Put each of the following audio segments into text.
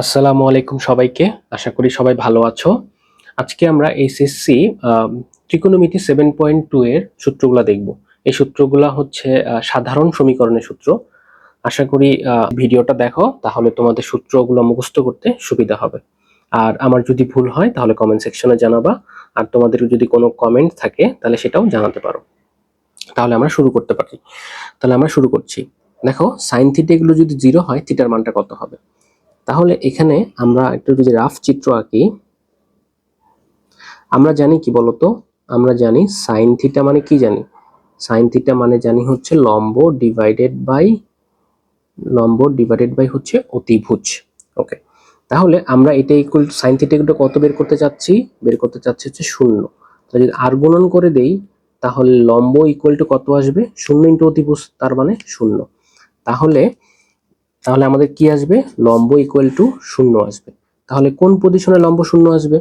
আসসালামু আলাইকুম সবাইকে। আশা করি সবাই ভালো আছো। আজকে আমরা এইচএসসি ত্রিকোণমিতি সেভেন পয়েন্ট টু এর সূত্রগুলো দেখব। এই সূত্রগুলো হচ্ছে সাধারণ সমীকরণের সূত্র। আশা করি ভিডিওটা দেখো, তাহলে তোমাদের সূত্রগুলো মুখস্থ করতে সুবিধা হবে। আর আমার যদি ভুল হয়, তাহলে কমেন্ট সেকশনে জানাবা। আর তোমাদের যদি কোনো কমেন্ট থাকে, তাহলে সেটাও জানাতে পারো। তাহলে আমরা শুরু করতে পারি। তাহলে আমরা শুরু করছি। দেখো সাইন থিটা এগুলো যদি জিরো হয় থিটার মানটা কত হবে? তাহলে এখানে আমরা একটু যদি রাফ চিত্র আঁকি, আমরা জানি কি বলতো? আমরা জানি সাইন থিটা মানে কি জানি? সাইন থিটা মানে জানি হচ্ছে লম্ব ডিভাইডেড বাই লম্ব ডিভাইডেড বাই হচ্ছে অতিভুজ। ওকে তাহলে আমরা এটা ইকুয়াল সাইন থিটা কত বের করতে চাচ্ছি? বের করতে চাচ্ছি হচ্ছে শূন্য। তাহলে যদি আর গুণন করে দেই, তাহলে লম্ব ইকুয়াল টু কত আসবে? শূন্য ইন্টু অতিভুজ, তার মানে শূন্য। তাহলে তাহলে আমাদের কি আসবে? লম্ব ইকুয়াল টু শূন্য আসবে। তাহলে কোন পজিশনে লম্ব শূন্য আসবে?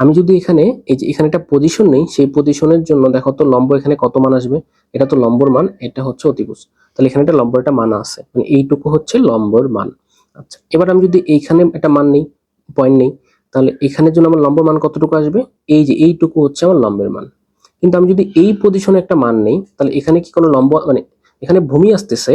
আমি যদি এখানে, এই যে এখানে একটা পজিশন নেই, সেই পজিশনের জন্য দেখো তো লম্ব এখানে কত মান আসবে? এটা তো লম্বর মান, এটা হচ্ছে অতিভুজ। তাহলে এখানে একটা লম্বর একটা মান আছে। মানে এইটুকু হচ্ছে লম্বর মান। আচ্ছা এবার আমি যদি এইখানে একটা মান নেই পয়েন্ট নেই, তাহলে এখানের জন্য আমার লম্বর মান কতটুকু আসবে? এই যে এইটুকু হচ্ছে আমার লম্বের মান। কিন্তু আমি যদি এই পজিশনে একটা মান নেই, তাহলে এখানে কি কোনো লম্ব মানে এখানে ভূমি আসতেছে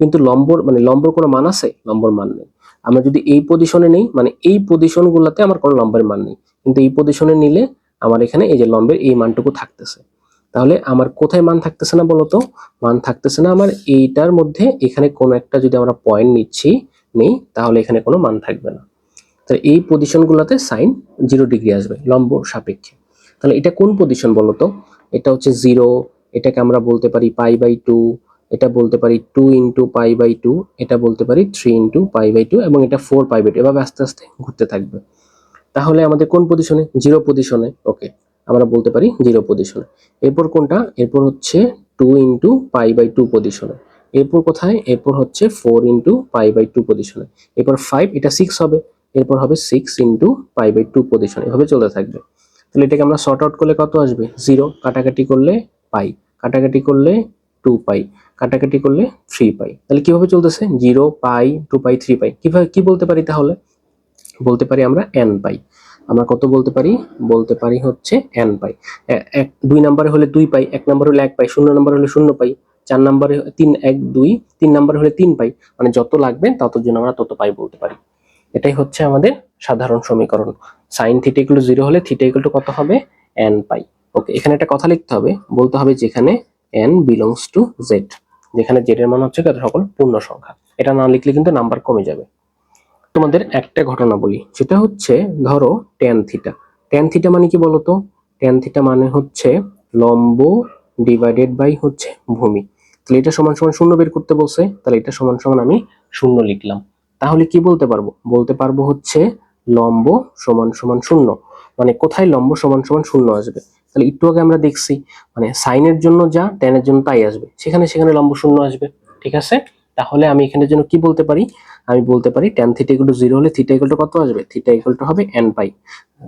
কিন্তু লম্বর মানে লম্বর কোনো মান আছে? লম্বর মান নেই। আমরা যদি এই পজিশনে নেই মানে এই পজিশন গুলাতে আমার কোনো লম্বের মান নেই। কিন্তু এই পজিশনে নিলে আমার এখানে এই যে লম্বের এই মানটুকু থাকতেছে। তাহলে আমার কোথায় মান থাকতেছে না বলতো? মান থাকতেছে না আমার এইটার মধ্যে এখানে কোনো একটা যদি আমরা পয়েন্ট নিচ্ছি, নেই, তাহলে এখানে কোনো মান থাকবে না। তাহলে এই পজিশন গুলাতে সাইন জিরো ডিগ্রি আসবে লম্ব সাপেক্ষে। তাহলে এটা কোন পজিশন বলতো? এটা হচ্ছে জিরো এটাকে আমরা বলতে পারি পাই বাই টু এটা বলতে পারি two into pi by two এটা বলতে পারি three into pi by two এবং এটা ফোর পাই বাই টু এভাবে আস্তে আস্তে ঘুরতে থাকবে। তাহলে আমাদের কোন পজিশনে জিরো পজিশনে ওকে আমরা বলতে পারি জিরো পজিশনে এরপর কোনটা? এরপর হচ্ছে two into pi by two পজিশনে এরপর কোথায়? এরপর হচ্ছে four into pi by two পজিশনে এরপর ফাইভ এটা সিক্স হবে। এরপর হবে six into pi by two position এভাবে চলতে থাকবে। তাহলে এটাকে আমরা শর্ট আউট করলে কত আসবে? জিরো কাটাকাটি করলে পাই কাটাকাটি করলে টু পাই কাটাকাটি করলে থ্রি পাই। তাহলে কীভাবে চলতেছে? Zero pi two pi three pi কীভাবে, কি বলতে পারি তাহলে? বলতে পারি আমরা এন পাই। আমরা কত বলতে পারি? বলতে পারি হচ্ছে এন পাই। এক, দুই নম্বরে হলে দুই পাই, এক নম্বর হলে এক পাই, শূন্য নম্বর হলে শূন্য পাই, চার নম্বরে তিন, এক, দুই, তিন নম্বর হলে তিন পাই। মানে যত লাগবে ততর জন্য আমরা তত পাই বলতে পারি। এটাই হচ্ছে আমাদের সাধারণ সমীকরণ। সাইন থিটা ইকুয়াল জিরো হলে থিটা ইকুয়াল কত হবে? N pi. ওকে এখানে একটা কথা লিখতে হবে। বলতে হবে যেখানে এন বিলংস টু জেড যেখানে জেড এর মান হচ্ছে সকল পূর্ণ সংখ্যা। এটা না লিখলে কিন্তু নাম্বার কমে যাবে। তোমাদের একটা ঘটনা বলি। সেটা হচ্ছে, ধরো ট্যান থিটা ট্যান থিটা মানে কি বলতো? ট্যান থিটা মানে হচ্ছে লম্ব ডিভাইডেড বাই হচ্ছে ভূমি। তাহলে এটা সমান সমান শূন্য বের করতে বলছে। তাহলে এটা সমান সমান আমি শূন্য লিখলাম। তাহলে কি বলতে পারব? বলতে পারব হচ্ছে লম্ব সমান সমান শূন্য। মানে কোথায় লম্ব সমান সমান শূন্য আসবে? তাহলে একটু আগে আমরা দেখছি মানে সাইনের জন্য যা ট্যানের জন্য তাই আসবে। সেখানে সেখানে লম্ব শূন্য আসবে, ঠিক আছে? তাহলে আমি এখানের জন্য কি বলতে পারি? আমি বলতে পারি tan theta equal to zero হলে থিটা ইকুয়াল টু কত আসবে? থিটা ইকুয়াল টু হবে এন পাই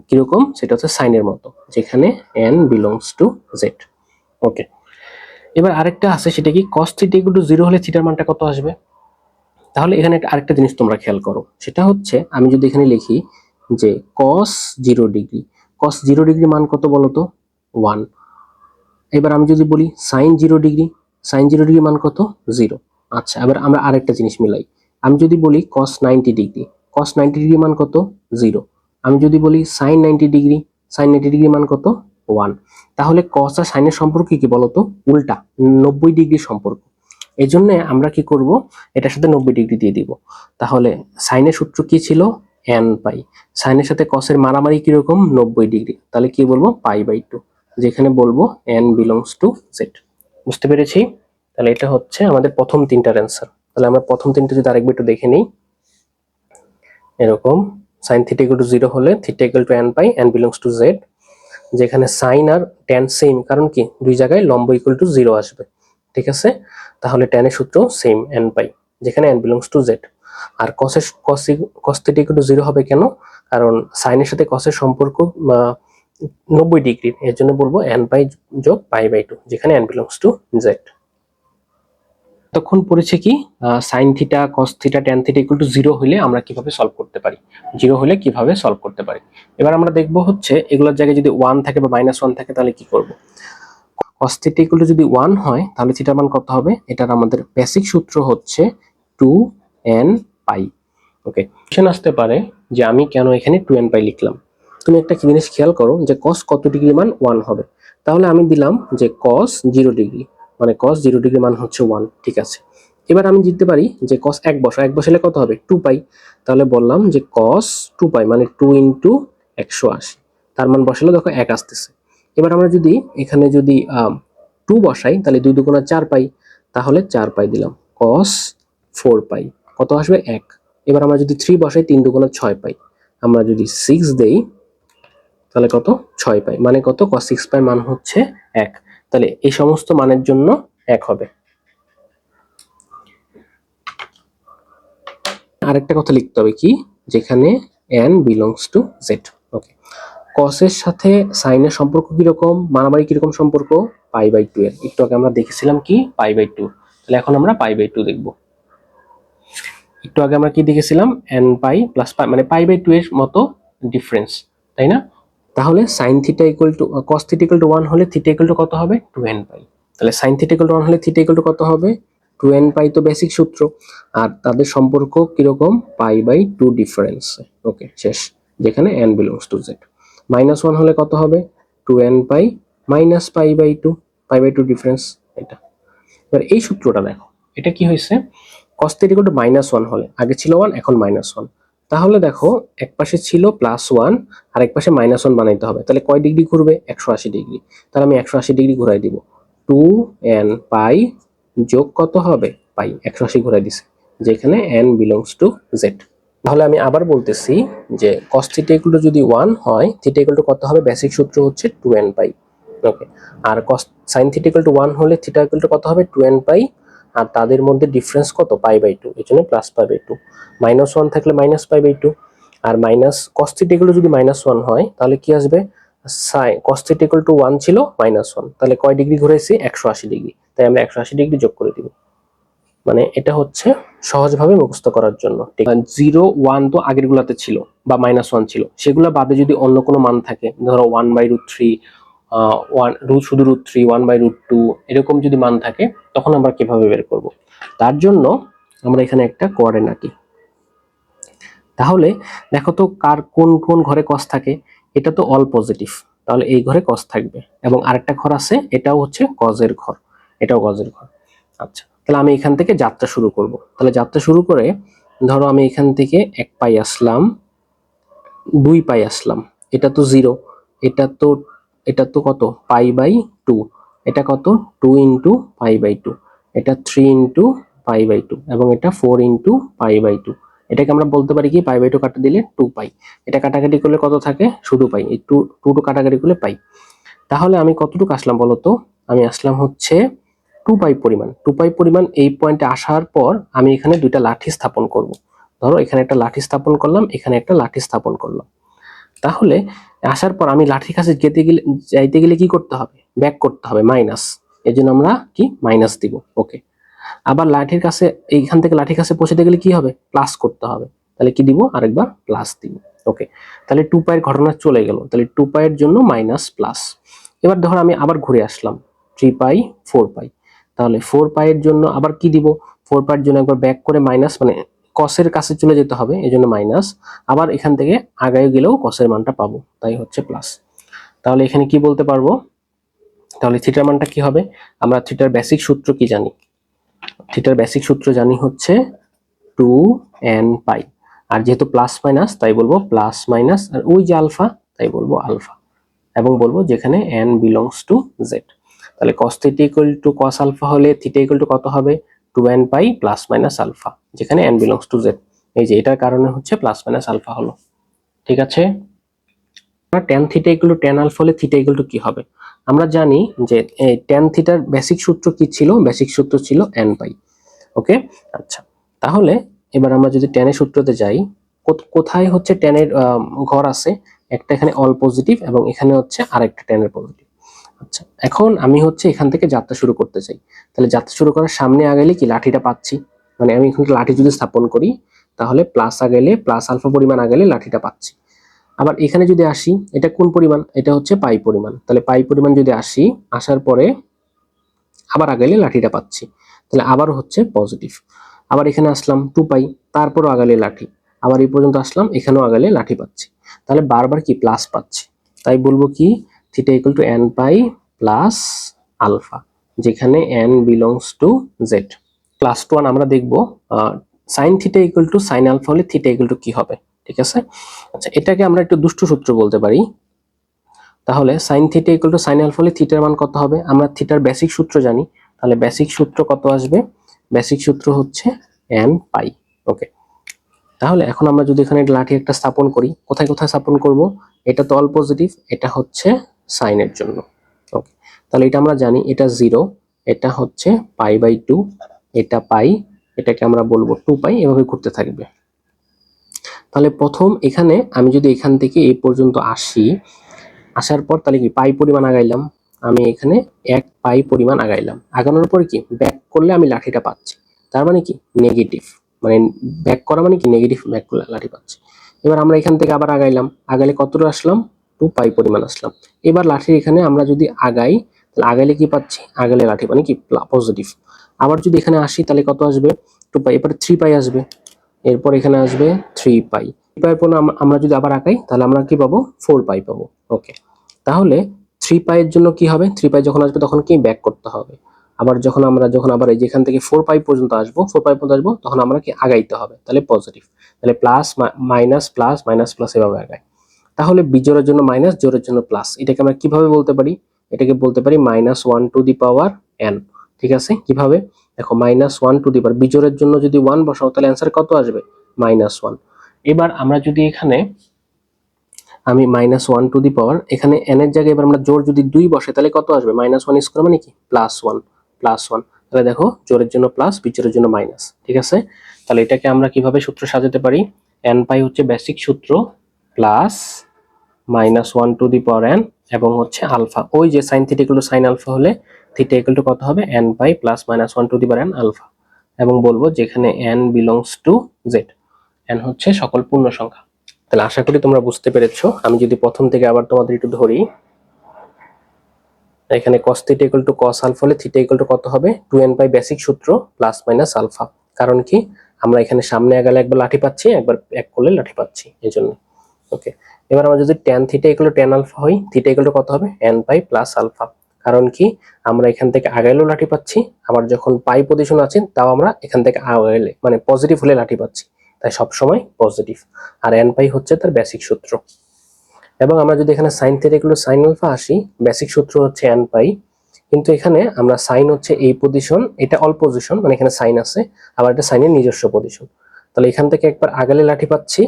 কীরকম? সেটা হচ্ছে সাইনের মতো, যেখানে N belongs to Z okay এবার আরেকটা আছে, সেটা কি cos theta equal to zero হলে থিটার মানটা কত আসবে? তাহলে এখানে আরেকটা জিনিস তোমরা খেয়াল করো, সেটা হচ্ছে আমি যদি এখানে লিখি যে cos zero degree cos zero degree মান কত বলো তো ওয়ান এবার আমি যদি বলি sine zero degree sine zero degree মান কত? জিরো আচ্ছা এবার আমরা আরেকটা জিনিস মিলাই। আমি যদি বলি cos ninety degree cos ninety degree মান কত? জিরো আমি যদি বলি sine ninety degree sine ninety degree মান কত? ওয়ান তাহলে কস আর সাইনের সম্পর্ক কি বলতো? উল্টা, নব্বই ডিগ্রি সম্পর্ক। এই জন্য আমরা কি করব? এটার সাথে নব্বই ডিগ্রি দিয়ে দিব। তাহলে সাইনের সূত্র কি ছিল? N pi. সাইনের সাথে কসের মারামারি কীরকম? নব্বই ডিগ্রি তাহলে কি বলব? পাই বাই টু যেখানে বলব এন বিলংস টু জেড বুঝতে পেরেছি? তাহলে এটা হচ্ছে আমাদের প্রথম তিনটার অ্যান্সার তাহলে আমরা প্রথম তিনটা যদি আরেকবার একটু দেখে নিই। এরকম সাইন থিটা টু জিরো হলে theta equal to N pi N belongs to Z যেখানে সাইন আর ট্যান সেম কারণ কি? দুই জায়গায় লম্ব ইকুয়াল টু জিরো আসবে। ঠিক আছে? তাহলে ট্যানের সূত্র সেম এন পাই। যেখানে এন বিলংস টু জেড আর কসের cos cos theta to zero হবে কেন? কারণ সাইনের সাথে কসের সম্পর্ক নব্বই ডিগ্রি, এর জন্য বলব এন পাই যোগ পাই বাই টু যেখানে এন বিলংস টু জেড তখন পড়েছে কি sine theta cos theta tan theta equal to zero হলে আমরা কীভাবে সলভ করতে পারি? জিরো হলে কীভাবে সলভ করতে পারি? এবার আমরা দেখব হচ্ছে, এগুলোর জায়গায় যদি ওয়ান থাকে বা মাইনাস ওয়ান থাকে, তাহলে কি করব? কস থিটা ইকুয়াল যদি ওয়ান হয়, তাহলে থিটার মান কত হবে? এটার আমাদের বেসিক সূত্র হচ্ছে two N pi okay question আসতে পারে যে আমি কেন এখানে টু এন পাই লিখলাম? তুমি একটা জিনিস খেয়াল করো যে কস কত ডিগ্রি মান ওয়ান হবে। তাহলে আমি দিলাম যে কস জিরো ডিগ্রি মানে কস জিরো ডিগ্রি মান হচ্ছে ওয়ান ঠিক আছে। এবার আমি জিততে পারি যে কস এক বসা, এক বসালে কত হবে? টু পাই তাহলে বললাম যে কস টু পাই মানে টু ইন্টু একশো আশি। তার মান বসালে দেখো এক আসতেছে। এবার আমরা যদি এখানে যদি টু বসাই, তাহলে দুই দুগুণা চার পাই। তাহলে চার পাই দিলাম। কস ফোর পাই কত আসবে? এক। এবার আমরা যদি থ্রি বসাই, তিন দুগুণা ছয় পাই। আমরা যদি সিক্স দেই তাহলে কত? ছয় পাই। মানে কত? কস সিক্স পাই মান হচ্ছে এক। তাহলে এই সমস্ত মানের জন্য এক হবে। আরেকটা কথা লিখতে হবে কি? যেখানে N belongs to Z okay কসের সাথে সাইনের সম্পর্ক কীরকম? মারামারি কীরকম সম্পর্ক? পাই বাই টু এর। একটু আগে আমরা দেখেছিলাম কি? Pi by two. তাহলে এখন আমরা পাই বাই টু দেখব। একটু আগে আমরা কি দেখেছিলাম? এন পাই প্লাস পাই মানে পাই বাই টু এর মতো ডিফারেন্স তাই না? তাহলে sine theta equal to cos theta equal to one হলে থিটা ইকুয়াল টু কত হবে? টু এন পাই তাহলে sine theta equal to one হলে থিটা ইকুয়াল টু কত হবে? টু এন পাই তো বেসিক সূত্র। আর তাদের সম্পর্ক কীরকম? Pi by two difference okay শেষ। যেখানে N belongs to Z minus one হলে কত হবে? Two N pi minus pi by two pi by two difference এটা। এবার এই সূত্রটা দেখো। এটা কি হয়েছে? Cos theta equal to minus one হলে। আগে ছিল ওয়ান এখন মাইনাস ওয়ান তাহলে দেখো, এক পাশে ছিল প্লাস ওয়ান আর এক পাশে মাইনাস ওয়ান বানাইতে হবে। তাহলে কয় ডিগ্রি ঘুরবে? একশো আশি ডিগ্রি তাহলে আমি একশো আশি ডিগ্রি ঘুরাই দিব। টু এন পাই যোগ কত হবে? পাই একশো আশি ঘুরাই দিছে। যেখানে এন বিলংস টু জেড তাহলে আমি আবার বলতেছি যে কস থিটা ইকুয়াল টু যদি ওয়ান হয় থিটা ইকুয়াল টু কত হবে? বেসিক সূত্র হচ্ছে two N pi okay R cos sine theta equal to one হলে থিটা ইকুয়াল টু কত হবে? টু এন পাই আর তাদের মধ্যে ডিফারেন্স কত? পাই বাই টু এই জন্য plus pi by two minus one থাকলে মাইনাস পাই বাই টু আর মাইনাস কস্তিটিগুলো যদি মাইনাস ওয়ান হয়, তাহলে কি আসবে? Sine cos theta equal to one ছিল মাইনাস ওয়ান তাহলে কয় ডিগ্রি ঘুরেছি? একশো আশি ডিগ্রি তাই আমরা একশো আশি ডিগ্রি যোগ করে দিব। মানে এটা হচ্ছে সহজভাবে মুখস্থ করার জন্য। জিরো ওয়ান তো আগের গুলাতে ছিল বা মাইনাস ওয়ান ছিল। সেগুলো বাদে যদি অন্য কোনো মান থাকে, ধরো one by root three one root শুধু root three one by root two এরকম যদি মান থাকে, তখন আমরা কীভাবে বের করব? তার জন্য আমরা এখানে একটা কোয়ারেন্ট আঁকি। তাহলে দেখো তো কার কোন কোন ঘরে কস থাকে? এটা তো অল পজিটিভ তাহলে এই ঘরে কস থাকবে। এবং আরেকটা ঘর আছে, এটাও হচ্ছে কজের ঘর। এটাও কজের ঘর। আচ্ছা তাহলে আমি এখান থেকে যাত্রা শুরু করব। তাহলে যাত্রা শুরু করে, ধরো আমি এখান থেকে এক পাই আসলাম, দুই পাই আসলাম। এটা তো জিরো এটা তো এটা তো কত? Pi by two. এটা কত? Two into pi by two. এটা three into pi by two এবং এটা four into pi by two. এটাকে আমরা বলতে পারি কি? পাই বাই টু কাটা দিলে টু পাই। এটা কাটাকাটি করলে কত থাকে? শুধু পাই। এই টু টু টু কাটাকাটি করলে পাই। তাহলে আমি কতটুকু আসলাম বলো তো? আমি আসলাম হচ্ছে টু পাই পরিমাণ। টু পাই পরিমাণ এই পয়েন্টে আসার পর আমি এখানে দুইটা লাঠি স্থাপন করব। ধরো এখানে একটা লাঠি স্থাপন করলাম, এখানে একটা লাঠি স্থাপন করলাম। তাহলে আসার পর আমি লাঠির কাছে যেতে গেলে, যাইতে গেলে কি করতে হবে? ব্যাক করতে হবে মাইনাস এই জন্য আমরা কি? মাইনাস দিব ওকে আবার লাঠির কাছে, এইখান থেকে লাঠির কাছে পৌঁছাতে গেলে কি হবে? প্লাস করতে হবে। তাহলে কি দিব? আরেকবার প্লাস দিব ওকে তাহলে টু পায়ের ঘটনা চলে গেল। তাহলে টু পায়ের জন্য মাইনাস প্লাস এবার ধরো আমি আবার ঘুরে আসলাম। Three pi four pi. তাহলে ফোর পাইয়ের জন্য আবার কি দিব? ফোর পাইয়ের জন্য একবার ব্যাক করে মাইনাস মানে কসের কাছে চলে যেতে হবে এই জন্য মাইনাস আবার এখান থেকে আগায় গেলেও কসের মানটা পাবো, তাই হচ্ছে প্লাস তাহলে এখানে কি বলতে পারব? তাহলে থিটার মানটা কি হবে? আমরা থিটার বেসিক সূত্র কি জানি? থিটার বেসিক সূত্র জানি হচ্ছে টু এন পাই আর যেহেতু প্লাস মাইনাস তাই বলব প্লাস মাইনাস আর ওই যে আলফা তাই বলব আলফা এবং বলব যেখানে এন বিলংস টু জেড তাহলে cos theta equal to cos alpha হলে থিটা ইকুয়াল টু কত হবে? Two N pi plus minus alpha যেখানে এন বিলংস টু জেড এই যে এটার কারণে হচ্ছে প্লাস মাইনাস আলফা হলো। ঠিক আছে? Tan theta to tan alpha হলে থিটা টু কি হবে? আমরা জানি যে এই টেন থিটার বেসিক সূত্র কি ছিল? বেসিক সূত্র ছিল এন পাই ওকে? আচ্ছা তাহলে এবার আমরা যদি টেনের সূত্রতে যাই কোথায় হচ্ছে টেনের ঘর আছে? একটা এখানে অল পজিটিভ এবং এখানে হচ্ছে আরেকটা টেনের পজিটিভ আচ্ছা এখন আমি হচ্ছে এখান থেকে যাত্রা শুরু করতে চাই। তাহলে যাত্রা শুরু করার সামনে আগাইলে কি লাঠিটা পাচ্ছি? মানে আমি এখানে লাঠি যদি স্থাপন করি, তাহলে প্লাস আগাইলে প্লাস আলফা পরিমাণ আগাইলে লাঠিটা পাচ্ছি। আবার এখানে যদি আসি, এটা কোন পরিমাণ? এটা হচ্ছে পাই পরিমাণ। তাহলে পাই পরিমাণ যদি আসি, আসার পরে আবার আগাইলে লাঠিটা পাচ্ছি। তাহলে আবার হচ্ছে পজিটিভ আবার এখানে আসলাম টু পাই তারপরও আগালে লাঠি। আবার এই পর্যন্ত আসলাম, এখানেও আগালে লাঠি পাচ্ছি। তাহলে বারবার কি প্লাস পাচ্ছি? তাই বলব কি theta equal to N pi plus alpha যেখানে N belongs to Z class two one আমরা দেখব sine theta equal to sine alpha হলে থিটা ইকুয়াল টু কি হবে, ঠিক আছে? আচ্ছা এটাকে আমরা একটু দুষ্টু সূত্র বলতে পারি। তাহলে sine theta equal to sine alpha হলে থিটার মান কত হবে? আমরা থিটার বেসিক সূত্র জানি, তাহলে বেসিক সূত্র কত আসবে? বেসিক সূত্র হচ্ছে এন পাই ওকে তাহলে এখন আমরা যদি এখানে লাঠি একটা স্থাপন করি, কোথায় কোথায় স্থাপন করব? এটা তো অল পজিটিভ এটা হচ্ছে সাইনের জন্য। ওকে তাহলে এটা আমরা জানি, এটা জিরো এটা হচ্ছে পাই বাই টু এটা পাই এটাকে আমরা বলব টু পাই এভাবে ঘুরতে থাকবে। তাহলে প্রথম এখানে আমি যদি এখান থেকে এই পর্যন্ত আসি, আসার পর তাহলে কি পাই পরিমাণ আগাইলাম? আমি এখানে এক পাই পরিমাণ আগাইলাম। আগানোর পর কি? ব্যাক করলে আমি লাঠিটা পাচ্ছি। তার মানে কি? নেগেটিভ মানে ব্যাক করা মানে কি? নেগেটিভ ব্যাক করলে লাঠি পাচ্ছি। এবার আমরা এখান থেকে আবার আগাইলাম। আগালে কতটা আসলাম? টু পাই পরিমাণ আসলাম। এবার লাঠির এখানে আমরা যদি আগাই, তাহলে আগাইলে কি পাচ্ছি? আগালে লাঠি মানে কি? পজিটিভ আবার যদি এখানে আসি, তাহলে কত আসবে? টু পাই এরপরে থ্রি পাই আসবে। এরপর এখানে আসবে থ্রি পাই পাই পর আম- আমরা যদি আবার আঁকাই তাহলে আমরা কি পাবো? ফোর পাই পাবো। ওকে তাহলে থ্রি পাইয়ের জন্য কি হবে? থ্রি পাই যখন আসবে, তখন কি ব্যাক করতে হবে? আবার যখন আমরা, যখন আবার এই যেখান থেকে ফোর পাই পর্যন্ত আসব ফোর পাই পর্যন্ত আসব, তখন আমরা কি আগাইতে হবে? তাহলে পজিটিভ তাহলে plus minus plus minus plus এভাবে আগায় তাহলে বিজোড়ের জন্য মাইনাস জোরের জন্য প্লাস এটাকে আমরা কীভাবে বলতে পারি? এটাকে বলতে পারি minus one to the power N ঠিক আছে? কীভাবে? দেখো minus one to the power বিজোড়ের জন্য যদি ওয়ান বসাও, তাহলে অ্যান্সার কত আসবে? মাইনাস ওয়ান এবার আমরা যদি এখানে, আমি minus one to the power এখানে এন এর জায়গায় এবার আমরা জোর যদি দুই বসে, তাহলে কত আসবে? মাইনাস ওয়ান স্কোয়ার মানে কি? প্লাস ওয়ান প্লাস ওয়ান তাহলে দেখো জোরের জন্য প্লাস বিজোরের জন্য মাইনাস ঠিক আছে? তাহলে এটাকে আমরা কীভাবে সূত্র সাজাতে পারি? এন পাই হচ্ছে বেসিক সূত্র। Plus minus one to the power N এবং হচ্ছে আলফা। ওই যে sine theta to sine alpha হলে থিটা ইকুয়াল টু কত হবে? N pi plus minus one to the power N alpha. এবং বলব যেখানে N belongs to Z N হচ্ছে সকল পূর্ণ সংখ্যা। তাহলে আশা করি তোমরা বুঝতে পেরেছ। আমি যদি প্রথম থেকে আবার তোমাদের একটু ধরি, এখানে cos theta equal to cos alpha হলে থিটা ইকুয়াল টু কত হবে? 2n পাই বেসিক সূত্র প্লাস মাইনাস আলফা। কারণ কি? আমরা এখানে সামনে আগালে একবার লাঠি পাচ্ছি, একবার এক করলে লাঠি পাচ্ছি, এই জন্য। ওকে এবার আমরা যদি tan theta equal to tan alpha হই থিটা টু কত হবে? n পাই প্লাস আলফা কারণ কি? আমরা এখান থেকে আগাইলেও লাঠি পাচ্ছি, আবার যখন পাই পজিশন আছে, তাও আমরা এখান থেকে আগাইলে মানে পজিটিভ হলে লাঠি পাচ্ছি। তাই সব সময় পজিটিভ আর এন পাই হচ্ছে তার বেসিক সূত্র। এবং আমরা যদি এখানে sine theta equal sine alpha আসি বেসিক সূত্র হচ্ছে এন পাই কিন্তু এখানে আমরা সাইন হচ্ছে এই পজিশন এটা অল পজিশন মানে এখানে সাইন আছে, আবার এটা সাইনের নিজস্ব পজিশন তাহলে এখান থেকে একবার আগালে লাঠি পাচ্ছি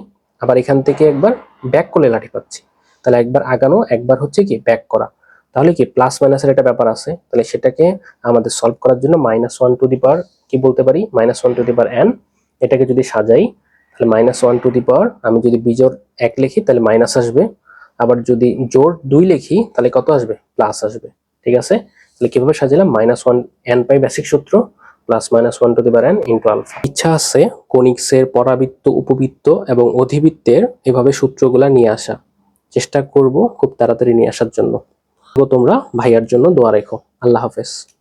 আবার এখান থেকে একবার ব্যাক করলে লাঠি পাচ্ছি। তাহলে একবার আগানো, একবার হচ্ছে কি ব্যাক করা। তাহলে কি প্লাস মাইনাসের একটা ব্যাপার আছে। তাহলে সেটাকে আমাদের সলভ করার জন্য minus one to the power কি বলতে পারি? Minus one to the power N এটাকে যদি সাজাই, তাহলে minus one to the power আমি যদি বিজোর এক লিখি, তাহলে মাইনাস আসবে। আবার যদি জোর দুই লিখি, তাহলে কত আসবে? প্লাস আসবে। ঠিক আছে? তাহলে কীভাবে সাজালাম? Minus one n pi basic সূত্র। Plus minus one to the power n into alpha. ইচ্ছা আছে কনিক্সের পরাবৃত্ত, উপবৃত্ত এবং অধিবৃত্তের এভাবে সূত্রগুলা নিয়ে আসা। চেষ্টা করব খুব তাড়াতাড়ি নিয়ে আসার জন্য। তোমরা, ভাইয়ার জন্য দোয়া রেখো। আল্লাহ হাফেজ।